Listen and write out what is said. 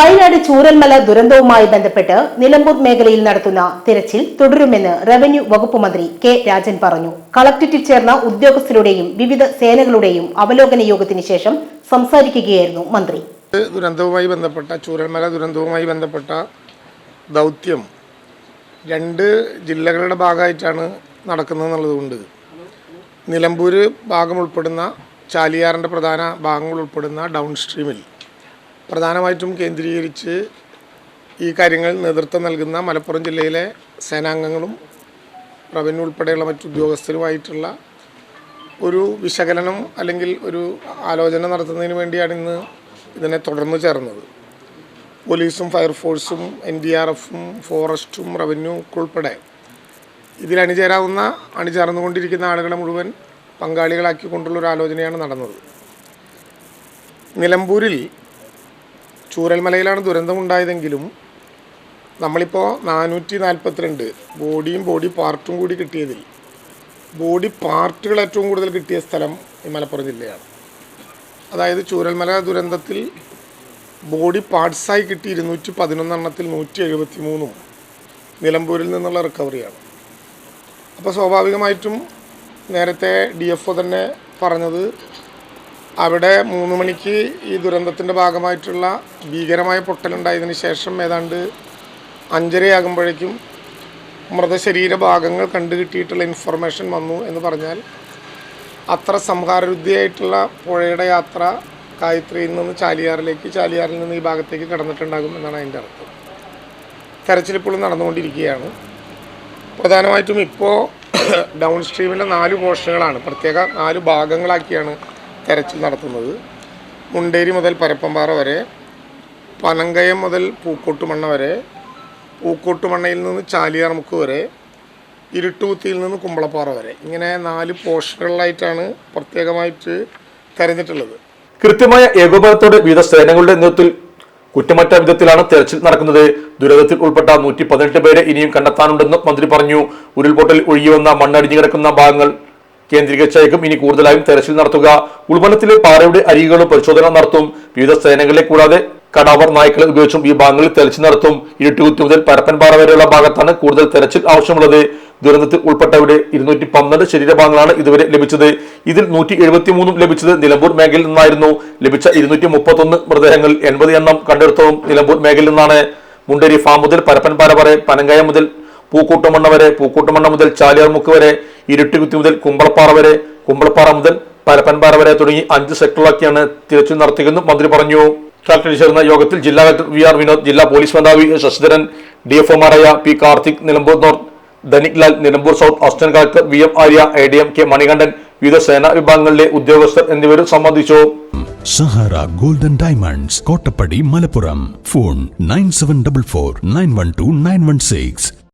വയനാട് ചൂരൽമല ദുരന്തവുമായി ബന്ധപ്പെട്ട് നിലമ്പൂർ മേഖലയിൽ നടത്തുന്ന തിരച്ചിൽ തുടരുമെന്ന് റവന്യൂ വകുപ്പ് മന്ത്രി കെ രാജൻ പറഞ്ഞു. കളക്ടറേറ്റിൽ ചേർന്ന ഉദ്യോഗസ്ഥരുടെയും വിവിധ സേനകളുടെയും അവലോകന യോഗത്തിന് ശേഷം സംസാരിക്കുകയായിരുന്നു മന്ത്രി. ദുരന്തവുമായി ബന്ധപ്പെട്ട ചൂരൽമല ദുരന്തവുമായി ബന്ധപ്പെട്ട ദൗത്യം രണ്ട് ജില്ലകളുടെ ഭാഗമായിട്ടാണ് നടക്കുന്നത് എന്നുള്ളതുകൊണ്ട് നിലമ്പൂർ ഭാഗം ഉൾപ്പെടുന്ന ചാലിയാറിന്റെ പ്രധാന ഭാഗങ്ങൾ ഉൾപ്പെടുന്ന ഡൗൺ സ്ട്രീമിൽ പ്രധാനമായിട്ടും കേന്ദ്രീകരിച്ച് ഈ കാര്യങ്ങൾ നേതൃത്വം നൽകുന്ന മലപ്പുറം ജില്ലയിലെ സേനാംഗങ്ങളും റവന്യൂ ഉൾപ്പെടെയുള്ള മറ്റു ഉദ്യോഗസ്ഥരുമായിട്ടുള്ള ഒരു വിശകലനം അല്ലെങ്കിൽ ഒരു ആലോചന നടത്തുന്നതിന് വേണ്ടിയാണ് ഇന്ന് ഇതിനെ തുടർന്ന് ചേർന്നത്. പോലീസും ഫയർഫോഴ്സും എൻ ഡി ആർ എഫും ഫോറസ്റ്റും റവന്യൂ ഉൾപ്പെടെ ഇതിൽ അണിചേരാവുന്ന അണിചേർന്നുകൊണ്ടിരിക്കുന്ന ആളുകളെ മുഴുവൻ പങ്കാളികളാക്കിക്കൊണ്ടുള്ള ഒരു ആലോചനയാണ് നടന്നത്. നിലമ്പൂരിൽ ചൂരൽമലയിലാണ് ദുരന്തമുണ്ടായതെങ്കിലും നമ്മളിപ്പോൾ നാനൂറ്റി നാൽപ്പത്തിരണ്ട് ബോഡിയും ബോഡി പാർട്ടും കൂടി കിട്ടിയതിൽ ബോഡി പാർട്ടുകൾ ഏറ്റവും കൂടുതൽ കിട്ടിയ സ്ഥലം ഈ മലപ്പുറം ജില്ലയാണ്. അതായത് ചൂരൽമല ദുരന്തത്തിൽ ബോഡി പാർട്സായി കിട്ടി ഇരുന്നൂറ്റി പതിനൊന്നെണ്ണത്തിൽ നൂറ്റി എഴുപത്തി മൂന്നും നിലമ്പൂരിൽ നിന്നുള്ള റിക്കവറിയാണ്. അപ്പോൾ സ്വാഭാവികമായിട്ടും നേരത്തെ ഡി എഫ് ഒ തന്നെ പറഞ്ഞത് അവിടെ മൂന്ന് മണിക്ക് ഈ ദുരന്തത്തിന്റെ ഭാഗമായിട്ടുള്ള ഭീകരമായ പൊട്ടലുണ്ടായതിനു ശേഷം ഏതാണ്ട് അഞ്ചരയാകുമ്പോഴേക്കും മൃതശരീര ഭാഗങ്ങൾ കണ്ടു കിട്ടിയിട്ടുള്ള ഇൻഫർമേഷൻ വന്നു എന്ന് പറഞ്ഞാൽ അത്ര സംഹാരവിദ്യയായിട്ടുള്ള പുഴയുടെ യാത്ര കായത്രിയിൽ നിന്ന് ചാലിയാറിലേക്ക് ചാലിയാറിൽ നിന്ന് ഈ ഭാഗത്തേക്ക് കടന്നിട്ടുണ്ടാകും എന്നാണ് അതിന്റെ അർത്ഥം. തെരച്ചിൽ ഇപ്പോഴും നടന്നുകൊണ്ടിരിക്കുകയാണ്. പ്രധാനമായിട്ടും ഇപ്പോൾ ഡൗൺ സ്ട്രീമിന്റെ നാല് പോർഷനുകളാണ് പ്രത്യേക നാല് ഭാഗങ്ങളാക്കിയാണ് തെരച്ചിൽ നടത്തുന്നത്. മുണ്ടേരി മുതൽ പരപ്പമ്പാറ വരെ പനങ്കയം മുതൽ പൂക്കോട്ടുമണ്ണ വരെ പൂക്കോട്ടുമണ്ണയിൽ നിന്ന് ചാലിയാർമുക്ക് വരെ ഇരുട്ടുകുത്തിയിൽ നിന്ന് കുമ്പളപ്പാറ വരെ. ഇങ്ങനെ നാല് പോർഷനുകളിലായിട്ടാണ് പ്രത്യേകമായിട്ട് തെരഞ്ഞിട്ടുള്ളത്. കൃത്യമായ ഏകോപനത്തോടെ വിവിധ സേനകളുടെ നേതൃത്വത്തിൽ കുറ്റമറ്റ വിധത്തിലാണ് തെരച്ചിൽ നടക്കുന്നത്. ദുരന്തത്തിൽ ഉൾപ്പെട്ട നൂറ്റി പതിനെട്ട് പേരെ ഇനിയും കണ്ടെത്താനുണ്ടെന്നും മന്ത്രി പറഞ്ഞു. ഉരുൾപൊട്ടൽ ഒഴുകിവന്ന മണ്ണടിഞ്ഞു കിടക്കുന്ന ഭാഗങ്ങൾ കേന്ദ്രീകരിച്ചായിരിക്കും ഇനി കൂടുതലായും തെരച്ചിൽ നടത്തുക. ഉൾവനത്തിലെ പാറയുടെ അരികുകളും പരിശോധന നടത്തും. വിവിധ സേനകളെ കൂടാതെ കടാവർ നായ്ക്കളെ ഉപയോഗിച്ചും ഈ ഭാഗങ്ങളിൽ തെരച്ചിൽ നടത്തും. ഇരുട്ടുകുത്തി മുതൽ പരപ്പൻപാറ വരെയുള്ള ഭാഗത്താണ് കൂടുതൽ തെരച്ചിൽ ആവശ്യമുള്ളത്. ദുരന്തത്തിൽ ഉൾപ്പെട്ടവരുടെ ഇരുന്നൂറ്റി പന്ത്രണ്ട് ശരീരഭാഗങ്ങളാണ് ഇതുവരെ ലഭിച്ചത്. ഇതിൽ നൂറ്റി എഴുപത്തി മൂന്നും ലഭിച്ചത് നിലമ്പൂർ മേഖലയിൽ നിന്നായിരുന്നു. ലഭിച്ച ഇരുന്നൂറ്റി മുപ്പത്തൊന്ന് മൃതദേഹങ്ങൾ എൺപത് എണ്ണം കണ്ടെടുത്തതും നിലമ്പൂർ മേഖലയിൽ നിന്നാണ്. മുണ്ടേരി ഫാം മുതൽ പരപ്പൻപാറ വരെ പനങ്കായ മുതൽ പൂക്കൂട്ടുമണ്ണ വരെ പൂക്കൂട്ടുമണ്ണ മുതൽ ചാലിയാർമുക്ക് വരെ ഇരുട്ടുകുത്തി മുതൽ കുമ്പളപ്പാറ വരെ കുമ്പളപ്പാറ മുതൽ പരപ്പൻപാറ വരെ തുടങ്ങി അഞ്ച് സെക്ടറിലാക്കിയാണ് തിരച്ചിൽ നടത്തിയെന്നും മന്ത്രി പറഞ്ഞു. കളക്ടറിൽ ചേർന്ന യോഗത്തിൽ ജില്ലാ കളക്ടർ വി ആർ വിനോദ് ജില്ലാ പോലീസ് മേധാവി Sasidharan D F ഒമാരായ P Karthik Nilambur north Dhanik Lal Nilambur south assistant collector V M Arya A D M K Manikandan വിവിധ സേനാ വിഭാഗങ്ങളിലെ ഉദ്യോഗസ്ഥർ എന്നിവരും സംബന്ധിച്ചു. Sahara golden diamonds Kottappadi Malappuram. Phone nine seven double four nine one two nine one six.